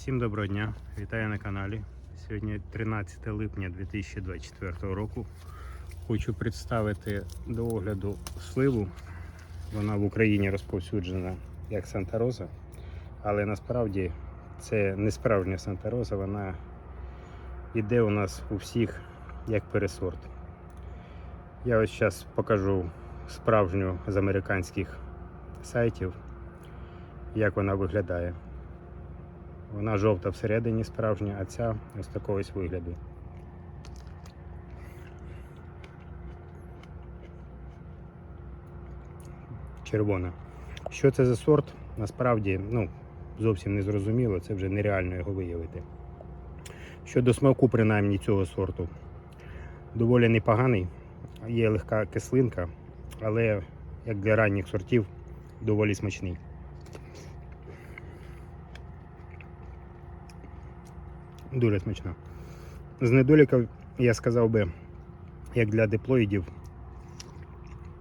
Всім доброго дня, вітаю на каналі. Сьогодні 13 липня 2024 року. Хочу представити до огляду сливу. Вона в Україні розповсюджена як Санта Роза, але насправді це не справжня Санта Роза, вона йде у нас у всіх як пересорт. Я ось зараз покажу справжню з американських сайтів, як вона виглядає. Вона жовта всередині справжня, а ця ось такого ось вигляду. Червона. Що це за сорт? Насправді, ну, зовсім не зрозуміло, це вже нереально його виявити. Щодо смаку, принаймні, цього сорту, доволі непоганий, є легка кислинка, але як для ранніх сортів, доволі смачний. Дуже смачна. З недоліків я сказав би, як для диплоїдів.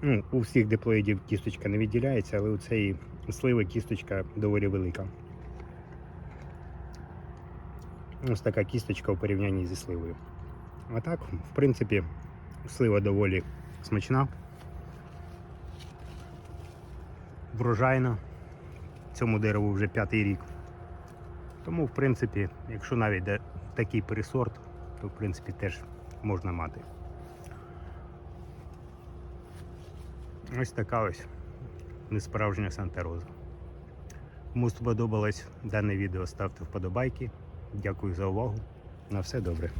Ну, у всіх диплоїдів кісточка не відділяється, але у цієї сливи кісточка доволі велика. Ось така кісточка у порівнянні зі сливою. А так, в принципі, слива доволі смачна. Врожайна. Цьому дереву вже п'ятий рік. Тому, в принципі, якщо навіть де такий пересорт, то в принципі теж можна мати. Ось така ось несправжня Санта Роза. Кому сподобалось дане відео, ставте вподобайки. Дякую за увагу. На все добре.